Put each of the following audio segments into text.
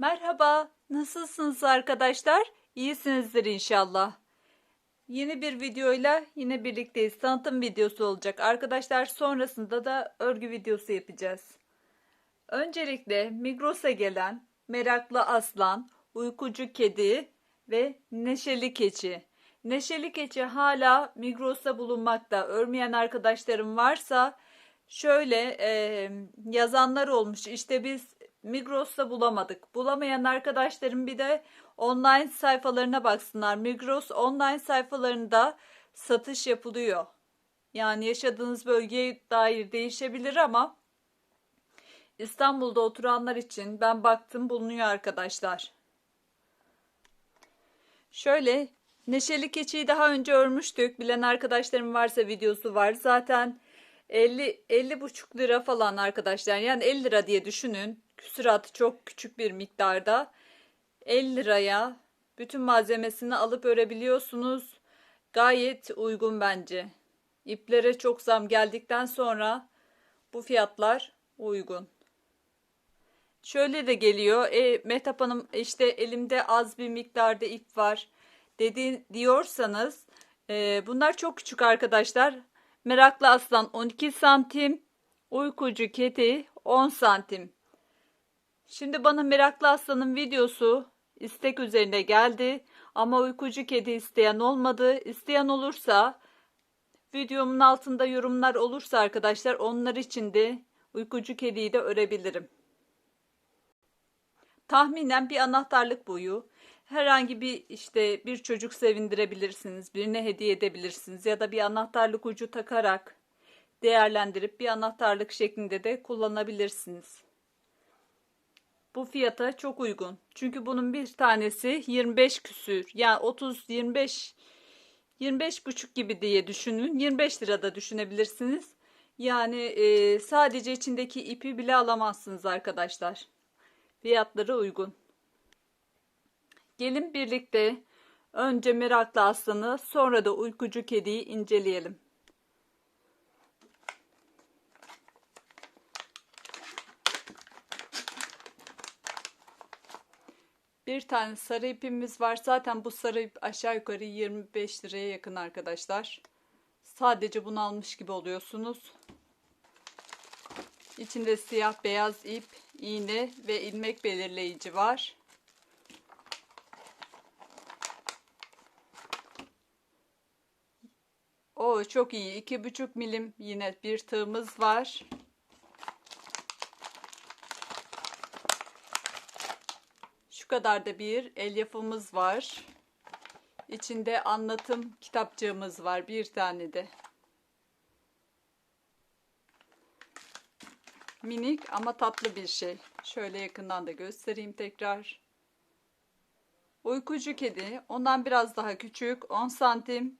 Merhaba, nasılsınız arkadaşlar? İyisinizdir inşallah. Yeni bir videoyla yine birlikteyiz. Tanıtım videosu olacak. Arkadaşlar sonrasında da örgü videosu yapacağız. Öncelikle Migros'a gelen Meraklı Aslan, Uykucu Kedi ve Neşeli Keçi. Neşeli Keçi hala Migros'ta bulunmakta. Örmeyen arkadaşlarım varsa şöyle e, yazanlar olmuş. İşte biz Migros'ta bulamadık. Bulamayan arkadaşlarım bir de online sayfalarına baksınlar. Migros online sayfalarında satış yapılıyor. Yani yaşadığınız bölgeye dair değişebilir ama İstanbul'da oturanlar için ben baktım bulunuyor arkadaşlar. Şöyle Neşeli Keçi'yi daha önce örmüştük. Bilen arkadaşlarım varsa videosu var. Zaten 50 50 buçuk lira falan arkadaşlar. Yani 50 lira diye düşünün. Küsuratı çok küçük bir miktarda. 50 liraya bütün malzemesini alıp örebiliyorsunuz. Gayet uygun bence. İplere çok zam geldikten sonra bu fiyatlar uygun. Şöyle de geliyor. E, Mehtap Hanım işte elimde az bir miktarda ip var dedi diyorsanız e, bunlar çok küçük arkadaşlar. Meraklı aslan 12 santim. Uykucu kedi 10 santim. Şimdi bana Meraklı Aslan'ın videosu istek üzerine geldi. Ama uykucu kedi isteyen olmadı. İsteyen olursa videomun altında yorumlar olursa arkadaşlar onlar için de uykucu kediyi de örebilirim. Tahminen bir anahtarlık boyu. Herhangi bir işte bir çocuk sevindirebilirsiniz, birine hediye edebilirsiniz ya da bir anahtarlık ucu takarak değerlendirip bir anahtarlık şeklinde de kullanabilirsiniz. Bu fiyata çok uygun. Çünkü bunun bir tanesi 25 küsür. Yani 30 25 25 buçuk gibi diye düşünün. 25 lirada düşünebilirsiniz. Yani e, sadece içindeki ipi bile alamazsınız arkadaşlar. Fiyatları uygun. Gelin birlikte önce meraklı aslanı sonra da uykucu kediyi inceleyelim. Bir tane sarı ipimiz var. Zaten bu sarı ip aşağı yukarı 25 liraya yakın arkadaşlar. Sadece bunu almış gibi oluyorsunuz. İçinde siyah beyaz ip, iğne ve ilmek belirleyici var. O çok iyi. iki buçuk milim yine bir tığımız var. Kadar da bir elyafımız var. İçinde anlatım kitapçığımız var bir tane de. Minik ama tatlı bir şey. Şöyle yakından da göstereyim tekrar. Uykucu kedi. Ondan biraz daha küçük. 10 santim.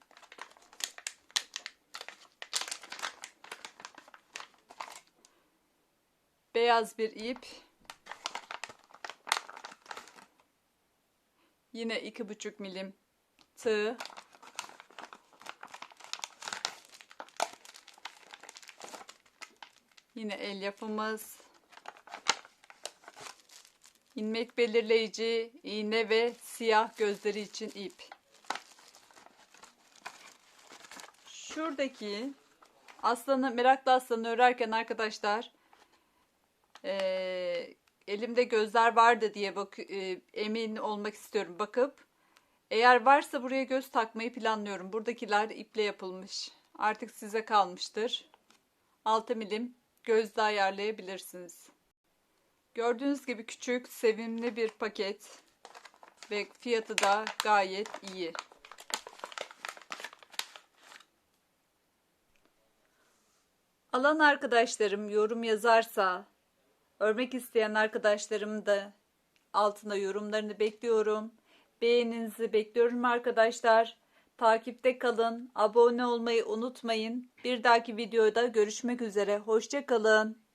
Beyaz bir ip. Yine iki buçuk milim tığ. Yine elyafımız. ilmek belirleyici, iğne ve siyah gözleri için ip. Şuradaki aslanı, meraklı aslanı örerken arkadaşlar e, elimde gözler vardı diye bak e, emin olmak istiyorum bakıp eğer varsa buraya göz takmayı planlıyorum. Buradakiler iple yapılmış. Artık size kalmıştır. 6 milim gözde ayarlayabilirsiniz. Gördüğünüz gibi küçük, sevimli bir paket ve fiyatı da gayet iyi. Alan arkadaşlarım yorum yazarsa Örmek isteyen arkadaşlarım da altına yorumlarını bekliyorum. Beğeninizi bekliyorum arkadaşlar. Takipte kalın. Abone olmayı unutmayın. Bir dahaki videoda görüşmek üzere. Hoşçakalın.